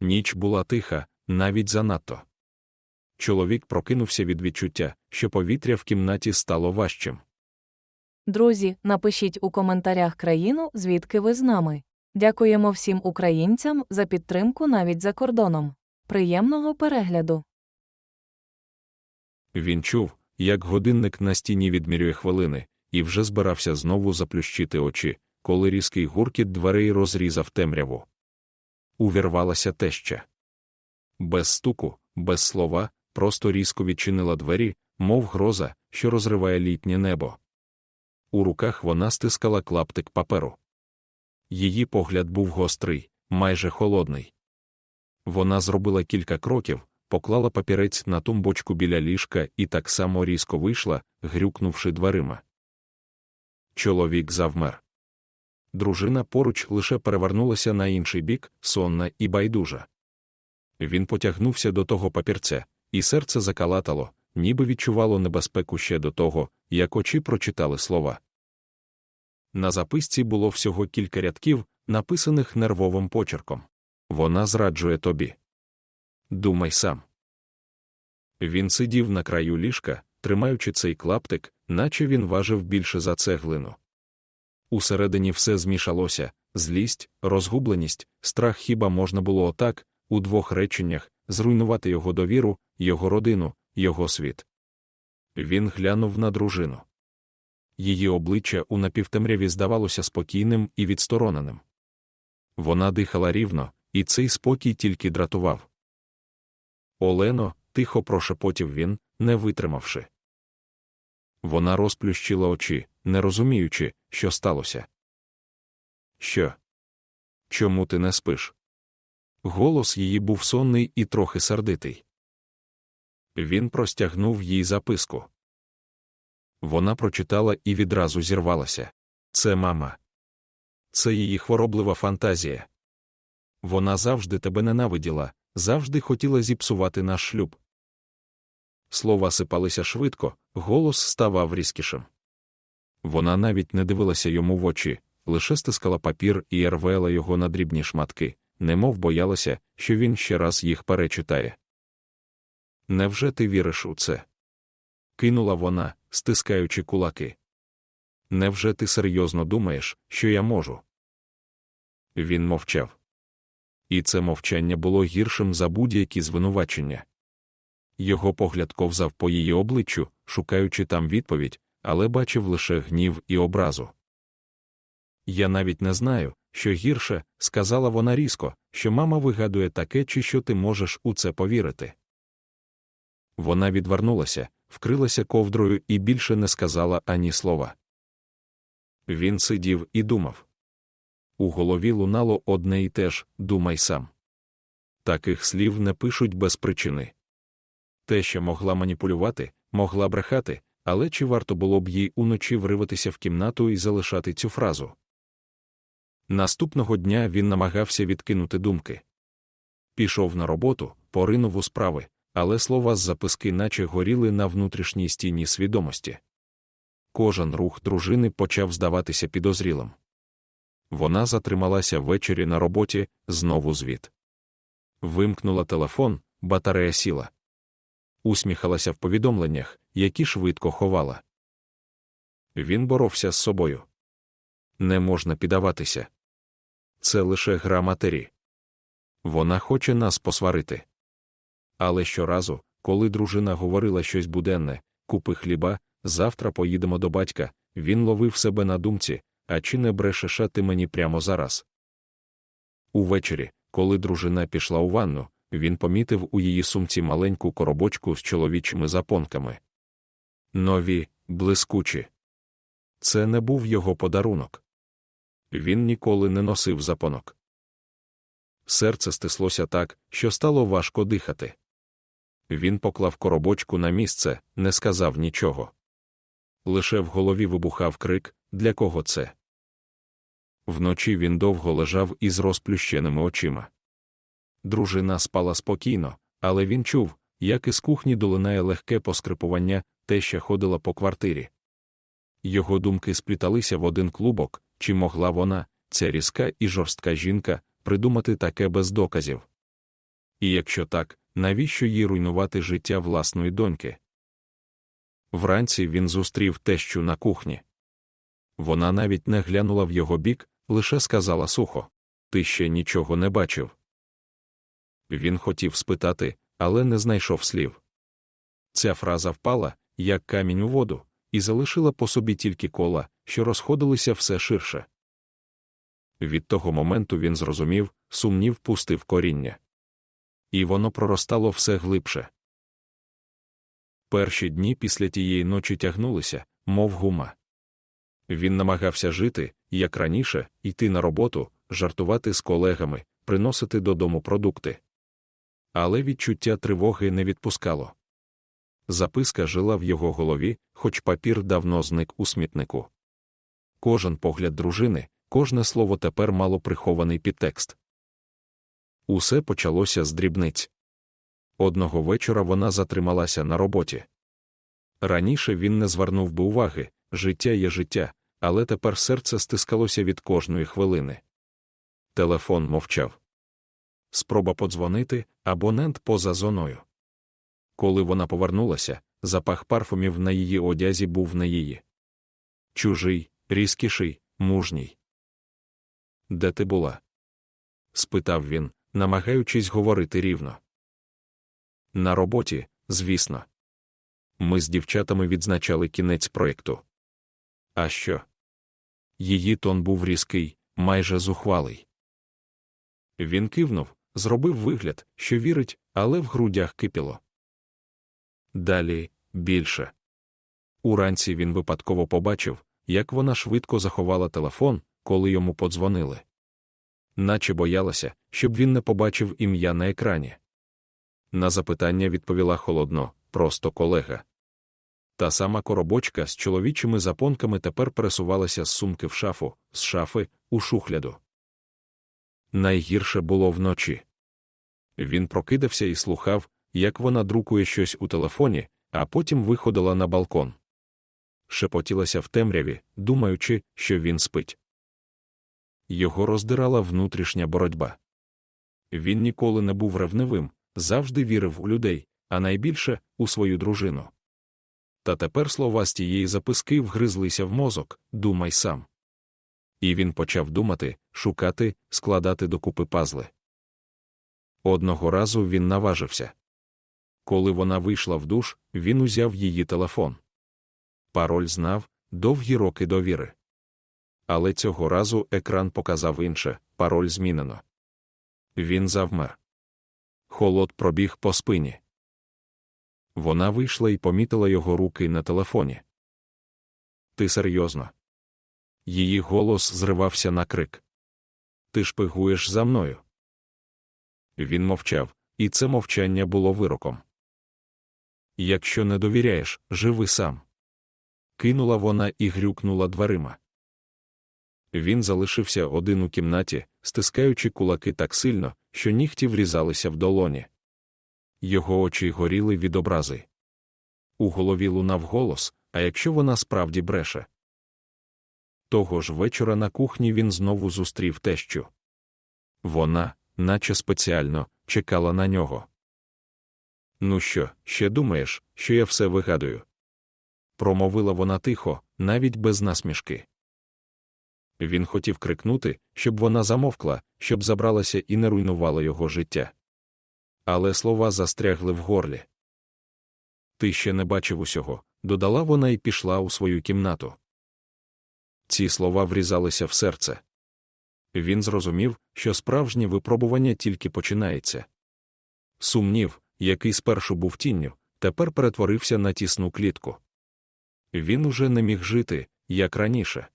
Ніч була тиха, навіть занадто. Чоловік прокинувся від відчуття, що повітря в кімнаті стало важчим. Друзі, напишіть у коментарях країну, звідки ви з нами. Дякуємо всім українцям за підтримку навіть за кордоном. Приємного перегляду! Він чув, як годинник на стіні відмірює хвилини, і вже збирався знову заплющити очі, коли різкий гуркіт дверей розрізав темряву. Увірвалася теща. Без стуку, без слова, просто різко відчинила двері, мов гроза, що розриває літнє небо. У руках вона стискала клаптик паперу. Її погляд був гострий, майже холодний. Вона зробила кілька кроків, поклала папірець на тумбочку біля ліжка і так само різко вийшла, грюкнувши дверима. Чоловік завмер. Дружина поруч лише перевернулася на інший бік, сонна і байдужа. Він потягнувся до того папірця, і серце закалатало, ніби відчувало небезпеку ще до того, як очі прочитали слова. На записці було всього кілька рядків, написаних нервовим почерком. Вона зраджує тобі. Думай сам. Він сидів на краю ліжка, тримаючи цей клаптик, наче він важив більше за цеглину. Усередині все змішалося злість, розгубленість, страх хіба можна було отак, у двох реченнях, зруйнувати його довіру, його родину, його світ. Він глянув на дружину. Її обличчя у напівтемряві здавалося спокійним і відстороненим. Вона дихала рівно, і цей спокій тільки дратував. Олено, тихо прошепотів він, не витримавши. Вона розплющила очі, не розуміючи, що сталося. Що? Чому ти не спиш? Голос її був сонний і трохи сердитий. Він простягнув їй записку. Вона прочитала і відразу зірвалася. Це мама. Це її хвороблива фантазія. Вона завжди тебе ненавиділа, завжди хотіла зіпсувати наш шлюб. Слова сипалися швидко, голос ставав різкішим. Вона навіть не дивилася йому в очі, лише стискала папір і рвела його на дрібні шматки, немов боялася, що він ще раз їх перечитає. Невже ти віриш у це? кинула вона, стискаючи кулаки. Невже ти серйозно думаєш, що я можу? Він мовчав. І це мовчання було гіршим за будь-які звинувачення. Його погляд ковзав по її обличчю, шукаючи там відповідь, але бачив лише гнів і образу. Я навіть не знаю, що гірше, сказала вона різко, що мама вигадує таке, чи що ти можеш у це повірити. Вона відвернулася, вкрилася ковдрою і більше не сказала ані слова. Він сидів і думав. У голові лунало одне і те ж думай сам. Таких слів не пишуть без причини. Те, що могла маніпулювати, могла брехати, але чи варто було б їй уночі вриватися в кімнату і залишати цю фразу? Наступного дня він намагався відкинути думки. Пішов на роботу, поринув у справи, але слова з записки наче горіли на внутрішній стіні свідомості. Кожен рух дружини почав здаватися підозрілим. Вона затрималася ввечері на роботі, знову звіт. Вимкнула телефон, батарея сіла. Усміхалася в повідомленнях, які швидко ховала. Він боровся з собою. Не можна піддаватися. Це лише гра матері. Вона хоче нас посварити. Але щоразу, коли дружина говорила щось буденне, купи хліба, завтра поїдемо до батька, він ловив себе на думці, а чи не брешеш ти мені прямо зараз? Увечері, коли дружина пішла у ванну, він помітив у її сумці маленьку коробочку з чоловічими запонками. Нові, блискучі. Це не був його подарунок. Він ніколи не носив запонок. Серце стислося так, що стало важко дихати. Він поклав коробочку на місце, не сказав нічого. Лише в голові вибухав крик для кого це. Вночі він довго лежав із розплющеними очима. Дружина спала спокійно, але він чув, як із кухні долинає легке поскрипування, те, що ходила по квартирі. Його думки спліталися в один клубок, чи могла вона, ця різка і жорстка жінка, придумати таке без доказів. І якщо так, навіщо їй руйнувати життя власної доньки? Вранці він зустрів тещу на кухні. Вона навіть не глянула в його бік, лише сказала сухо: Ти ще нічого не бачив. Він хотів спитати, але не знайшов слів. Ця фраза впала, як камінь у воду, і залишила по собі тільки кола, що розходилися все ширше. Від того моменту він зрозумів, сумнів пустив коріння. І воно проростало все глибше. Перші дні після тієї ночі тягнулися, мов гума. Він намагався жити, як раніше, йти на роботу, жартувати з колегами, приносити додому продукти. Але відчуття тривоги не відпускало. Записка жила в його голові, хоч папір давно зник у смітнику. Кожен погляд дружини, кожне слово тепер мало прихований підтекст. Усе почалося з дрібниць. Одного вечора вона затрималася на роботі. Раніше він не звернув би уваги життя є життя, але тепер серце стискалося від кожної хвилини. Телефон мовчав. Спроба подзвонити, абонент поза зоною. Коли вона повернулася, запах парфумів на її одязі був не її. Чужий, різкіший, мужній. Де ти була? спитав він, намагаючись говорити рівно. На роботі, звісно. Ми з дівчатами відзначали кінець проєкту. А що? Її тон був різкий, майже зухвалий. Він кивнув, зробив вигляд, що вірить, але в грудях кипіло. Далі більше. Уранці він випадково побачив, як вона швидко заховала телефон, коли йому подзвонили. Наче боялася, щоб він не побачив ім'я на екрані. На запитання відповіла холодно, просто колега. Та сама коробочка з чоловічими запонками тепер пересувалася з сумки в шафу, з шафи у шухляду. Найгірше було вночі. Він прокидався і слухав, як вона друкує щось у телефоні, а потім виходила на балкон. Шепотілася в темряві, думаючи, що він спить. Його роздирала внутрішня боротьба. Він ніколи не був ревнивим, завжди вірив у людей, а найбільше у свою дружину. Та тепер слова з тієї записки вгризлися в мозок, думай сам. І він почав думати, шукати, складати докупи пазли. Одного разу він наважився. Коли вона вийшла в душ, він узяв її телефон. Пароль знав довгі роки довіри. Але цього разу екран показав інше пароль змінено. Він завмер. Холод пробіг по спині. Вона вийшла і помітила його руки на телефоні. Ти серйозно? Її голос зривався на крик. Ти шпигуєш за мною. Він мовчав, і це мовчання було вироком. Якщо не довіряєш, живи сам. Кинула вона і грюкнула дверима. Він залишився один у кімнаті, стискаючи кулаки так сильно, що нігті врізалися в долоні. Його очі горіли від образи. У голові лунав голос, а якщо вона справді бреше. Того ж вечора на кухні він знову зустрів тещу. Вона, наче спеціально, чекала на нього. Ну що, ще думаєш, що я все вигадую? Промовила вона тихо, навіть без насмішки. Він хотів крикнути, щоб вона замовкла, щоб забралася і не руйнувала його життя. Але слова застрягли в горлі. Ти ще не бачив усього, додала вона і пішла у свою кімнату. Ці слова врізалися в серце. Він зрозумів, що справжнє випробування тільки починається. Сумнів, який спершу був тінню, тепер перетворився на тісну клітку. Він уже не міг жити, як раніше.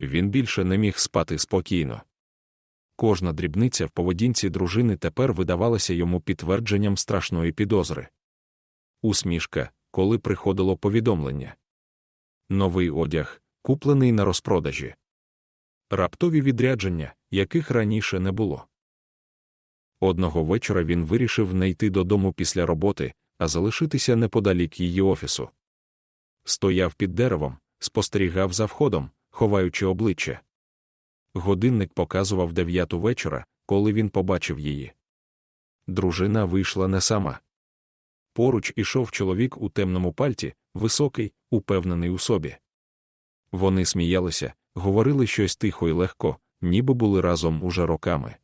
Він більше не міг спати спокійно. Кожна дрібниця в поведінці дружини тепер видавалася йому підтвердженням страшної підозри. Усмішка, коли приходило повідомлення. Новий одяг, куплений на розпродажі. Раптові відрядження, яких раніше не було. Одного вечора він вирішив не йти додому після роботи, а залишитися неподалік її офісу. Стояв під деревом, спостерігав за входом, ховаючи обличчя. Годинник показував дев'яту вечора, коли він побачив її. Дружина вийшла не сама. Поруч ішов чоловік у темному пальті, високий, упевнений у собі. Вони сміялися, говорили щось тихо і легко, ніби були разом уже роками.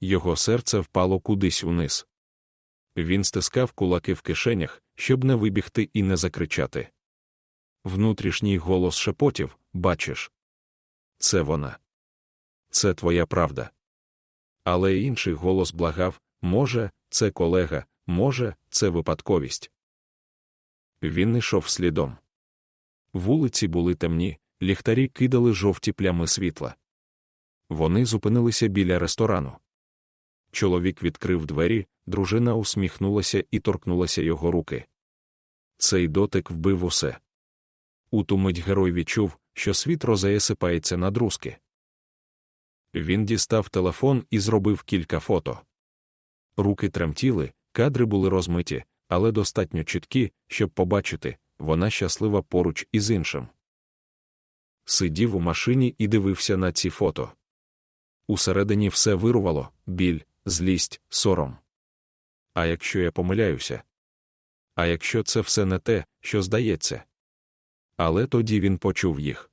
Його серце впало кудись униз. Він стискав кулаки в кишенях, щоб не вибігти і не закричати. Внутрішній голос шепотів бачиш. Це вона. Це твоя правда. Але інший голос благав може, це колега, може, це випадковість. Він йшов слідом. Вулиці були темні, ліхтарі кидали жовті плями світла. Вони зупинилися біля ресторану. Чоловік відкрив двері, дружина усміхнулася і торкнулася його руки. Цей дотик вбив усе. У ту мить герой відчув, що світ розеє сипається на друзки. Він дістав телефон і зробив кілька фото. Руки тремтіли, кадри були розмиті, але достатньо чіткі, щоб побачити, вона щаслива поруч із іншим. Сидів у машині і дивився на ці фото. Усередині все вирувало біль, злість, сором. А якщо я помиляюся? А якщо це все не те, що здається? Але тоді він почув їх.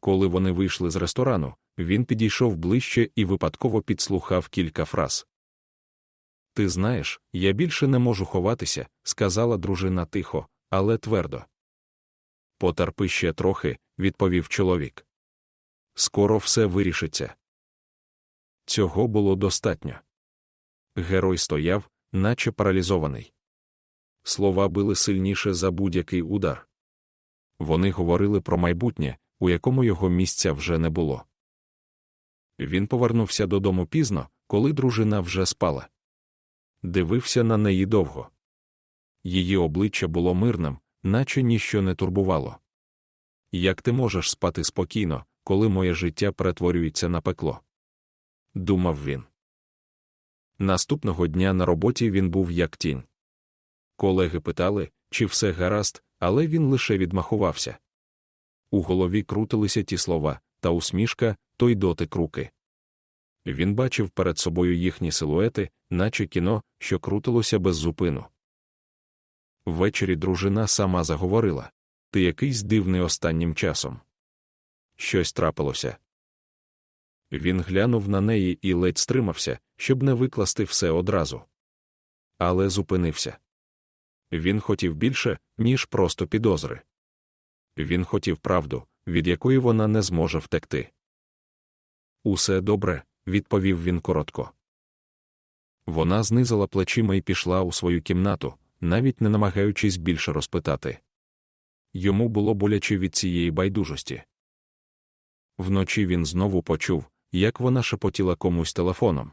Коли вони вийшли з ресторану, він підійшов ближче і випадково підслухав кілька фраз. Ти знаєш, я більше не можу ховатися, сказала дружина тихо, але твердо. Потерпи ще трохи, відповів чоловік. Скоро все вирішиться. Цього було достатньо. Герой стояв, наче паралізований. Слова били сильніше за будь-який удар. Вони говорили про майбутнє, у якому його місця вже не було. Він повернувся додому пізно, коли дружина вже спала. Дивився на неї довго. Її обличчя було мирним, наче ніщо не турбувало. Як ти можеш спати спокійно, коли моє життя перетворюється на пекло? думав він. Наступного дня на роботі він був як тінь. Колеги питали, чи все гаразд, але він лише відмахувався. У голові крутилися ті слова, та усмішка, той дотик руки. Він бачив перед собою їхні силуети, наче кіно, що крутилося без зупину. Ввечері дружина сама заговорила ти якийсь дивний останнім часом. Щось трапилося. Він глянув на неї і ледь стримався, щоб не викласти все одразу. Але зупинився. Він хотів більше, ніж просто підозри. Він хотів правду, від якої вона не зможе втекти. Усе добре, відповів він коротко. Вона знизила плечима і пішла у свою кімнату, навіть не намагаючись більше розпитати. Йому було боляче від цієї байдужості. Вночі він знову почув, як вона шепотіла комусь телефоном.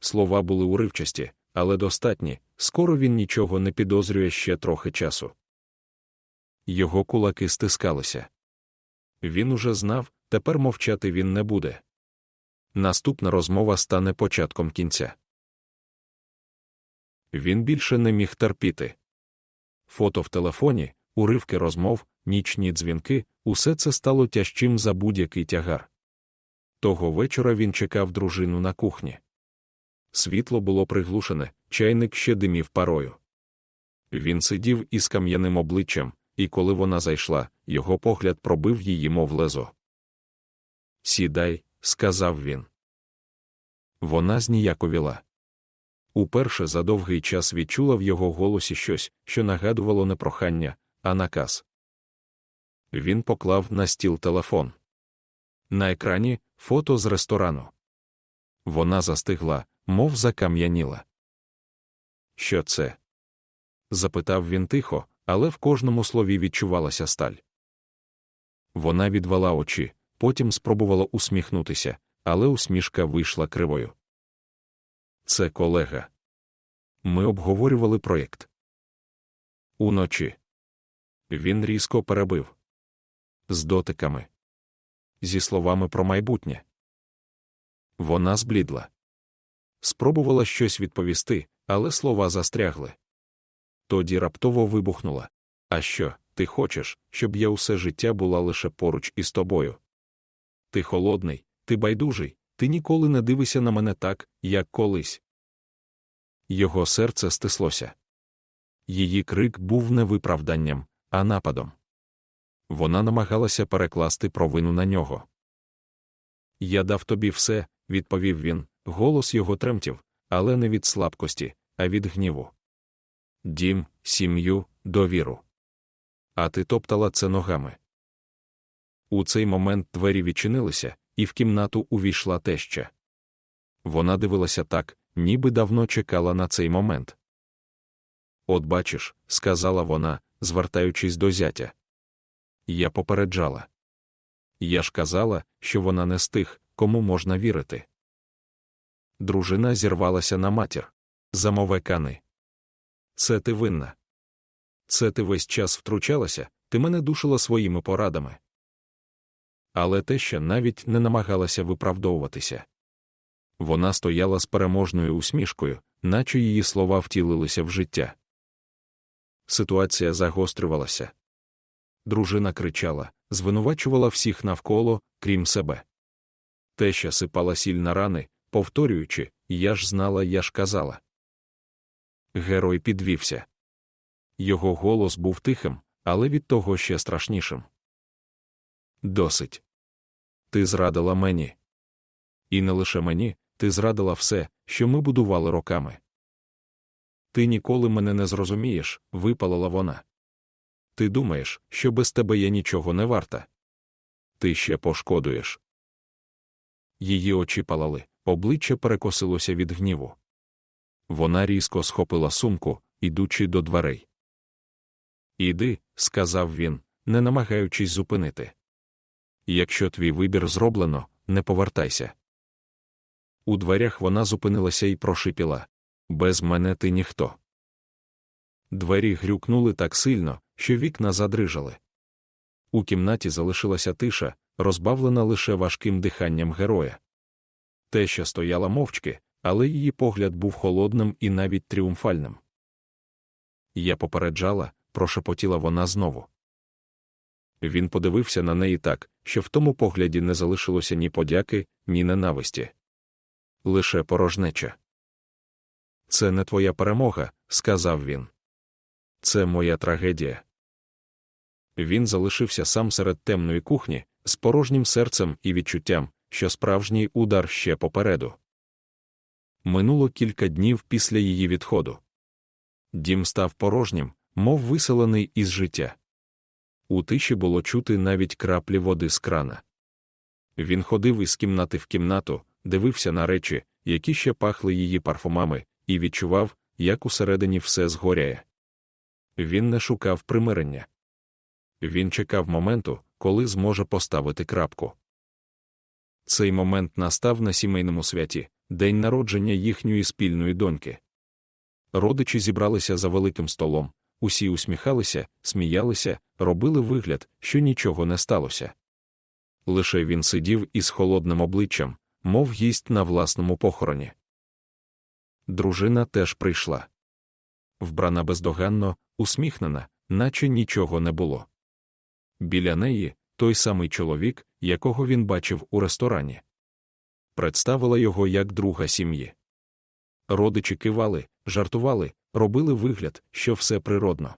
Слова були уривчасті, але достатні, скоро він нічого не підозрює ще трохи часу. Його кулаки стискалися. Він уже знав, тепер мовчати він не буде. Наступна розмова стане початком кінця. Він більше не міг терпіти. Фото в телефоні, уривки розмов, нічні дзвінки, усе це стало тяжчим за будь-який тягар. Того вечора він чекав дружину на кухні. Світло було приглушене, чайник ще димів парою. Він сидів із кам'яним обличчям, і коли вона зайшла, його погляд пробив її, мов лезо. Сідай, сказав він. Вона зніяковіла. Уперше за довгий час відчула в його голосі щось, що нагадувало не прохання, а наказ. Він поклав на стіл телефон. На екрані фото з ресторану. Вона застигла, мов закам'яніла. Що це? запитав він тихо, але в кожному слові відчувалася сталь. Вона відвела очі, потім спробувала усміхнутися, але усмішка вийшла кривою. Це колега. Ми обговорювали проєкт. Уночі. Він різко перебив. З дотиками. Зі словами про майбутнє. Вона зблідла. Спробувала щось відповісти, але слова застрягли. Тоді раптово вибухнула. А що, ти хочеш, щоб я усе життя була лише поруч із тобою? Ти холодний, ти байдужий, ти ніколи не дивишся на мене так, як колись. його серце стислося. Її крик був не виправданням, а нападом. Вона намагалася перекласти провину на нього. Я дав тобі все, відповів він, голос його тремтів, але не від слабкості, а від гніву. Дім, сім'ю, довіру. А ти топтала це ногами. У цей момент двері відчинилися, і в кімнату увійшла теща. Вона дивилася так, ніби давно чекала на цей момент. От бачиш, сказала вона, звертаючись до зятя. Я попереджала. Я ж казала, що вона не з тих, кому можна вірити. Дружина зірвалася на матір. Замове кани. Це ти винна. Це ти весь час втручалася, ти мене душила своїми порадами. Але теща навіть не намагалася виправдовуватися. Вона стояла з переможною усмішкою, наче її слова втілилися в життя. Ситуація загострювалася. Дружина кричала, звинувачувала всіх навколо, крім себе. Теща сипала сіль на рани, повторюючи Я ж знала, я ж казала. Герой підвівся. Його голос був тихим, але від того ще страшнішим. Досить. Ти зрадила мені. І не лише мені, ти зрадила все, що ми будували роками. Ти ніколи мене не зрозумієш, випалила вона. Ти думаєш, що без тебе я нічого не варта. Ти ще пошкодуєш. Її очі палали, обличчя перекосилося від гніву. Вона різко схопила сумку, ідучи до дверей. Іди, сказав він, не намагаючись зупинити. Якщо твій вибір зроблено, не повертайся. У дверях вона зупинилася і прошипіла Без мене ти ніхто. Двері грюкнули так сильно, що вікна задрижали. У кімнаті залишилася тиша, розбавлена лише важким диханням героя. Те, що стояла мовчки, але її погляд був холодним і навіть тріумфальним. Я попереджала, прошепотіла вона знову. Він подивився на неї так, що в тому погляді не залишилося ні подяки, ні ненависті. Лише порожнеча. Це не твоя перемога, сказав він. Це моя трагедія. Він залишився сам серед темної кухні, з порожнім серцем і відчуттям, що справжній удар ще попереду. Минуло кілька днів після її відходу. Дім став порожнім, мов виселений із життя. У тиші було чути навіть краплі води з крана. Він ходив із кімнати в кімнату, дивився на речі, які ще пахли її парфумами, і відчував, як усередині все згоряє. Він не шукав примирення. Він чекав моменту, коли зможе поставити крапку. Цей момент настав на сімейному святі, день народження їхньої спільної доньки. Родичі зібралися за великим столом, усі усміхалися, сміялися, робили вигляд, що нічого не сталося. Лише він сидів із холодним обличчям, мов гість на власному похороні. Дружина теж прийшла. Вбрана бездоганно, усміхнена, наче нічого не було. Біля неї той самий чоловік, якого він бачив у ресторані. Представила його як друга сім'ї. Родичі кивали, жартували, робили вигляд, що все природно.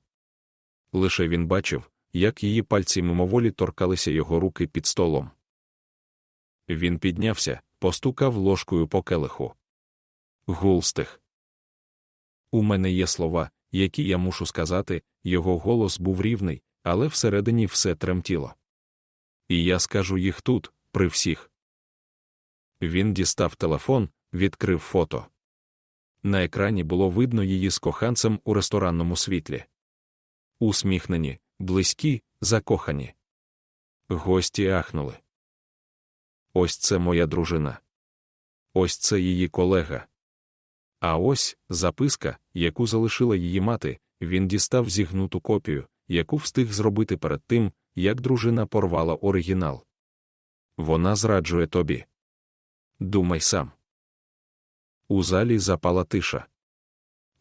Лише він бачив, як її пальці мимоволі торкалися його руки під столом. Він піднявся, постукав ложкою по келиху. Гулстих. У мене є слова, які я мушу сказати, його голос був рівний, але всередині все тремтіло. І я скажу їх тут, при всіх. Він дістав телефон, відкрив фото. На екрані було видно її з коханцем у ресторанному світлі. Усміхнені, близькі, закохані. Гості ахнули. Ось це моя дружина. Ось це її колега. А ось записка, яку залишила її мати, він дістав зігнуту копію, яку встиг зробити перед тим, як дружина порвала оригінал. Вона зраджує тобі. Думай сам. У залі запала тиша.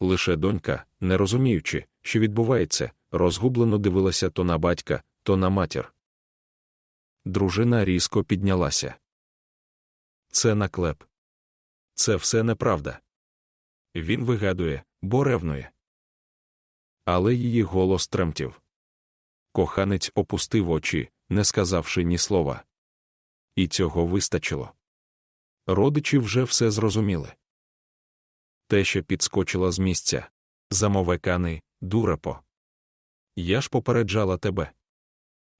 Лише донька, не розуміючи, що відбувається, розгублено дивилася то на батька, то на матір. Дружина різко піднялася. Це наклеп. Це все неправда. Він вигадує, бо ревнує. Але її голос тремтів. Коханець опустив очі, не сказавши ні слова. І цього вистачило. Родичі вже все зрозуміли. Теща підскочила з місця. Замовеканий, дурепо. Я ж попереджала тебе.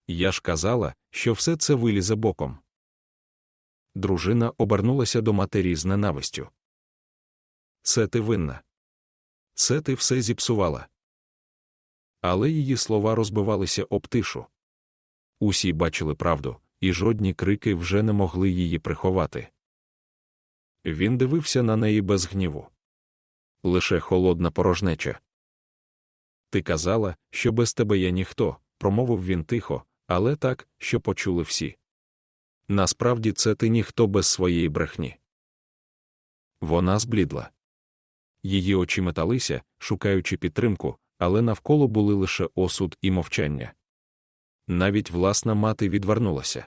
Я ж казала, що все це вилізе боком. Дружина обернулася до матері з ненавистю. Це ти винна. Це ти все зіпсувала. Але її слова розбивалися об тишу. Усі бачили правду, і жодні крики вже не могли її приховати. Він дивився на неї без гніву. Лише холодна порожнеча. Ти казала, що без тебе я ніхто, промовив він тихо, але так, що почули всі. Насправді це ти ніхто без своєї брехні. Вона зблідла. Її очі металися, шукаючи підтримку, але навколо були лише осуд і мовчання. Навіть власна мати відвернулася.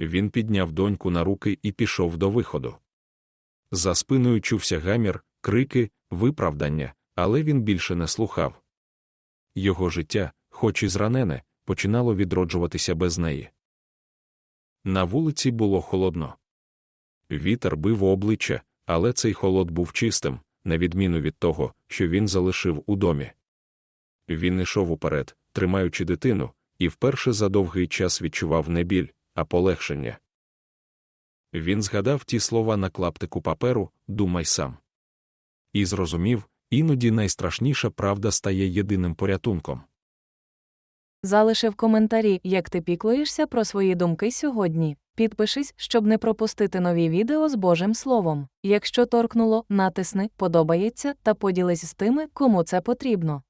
Він підняв доньку на руки і пішов до виходу. За спиною чувся гамір, крики, виправдання, але він більше не слухав. Його життя, хоч і зранене, починало відроджуватися без неї. На вулиці було холодно. Вітер бив обличчя, але цей холод був чистим, на відміну від того, що він залишив у домі. Він йшов уперед, тримаючи дитину, і вперше за довгий час відчував не біль, а полегшення. Він згадав ті слова на клаптику паперу думай сам. І зрозумів, іноді найстрашніша правда стає єдиним порятунком. Залиши в коментарі, як ти піклуєшся про свої думки сьогодні. Підпишись, щоб не пропустити нові відео з Божим Словом. Якщо торкнуло, натисни подобається та поділись з тими, кому це потрібно.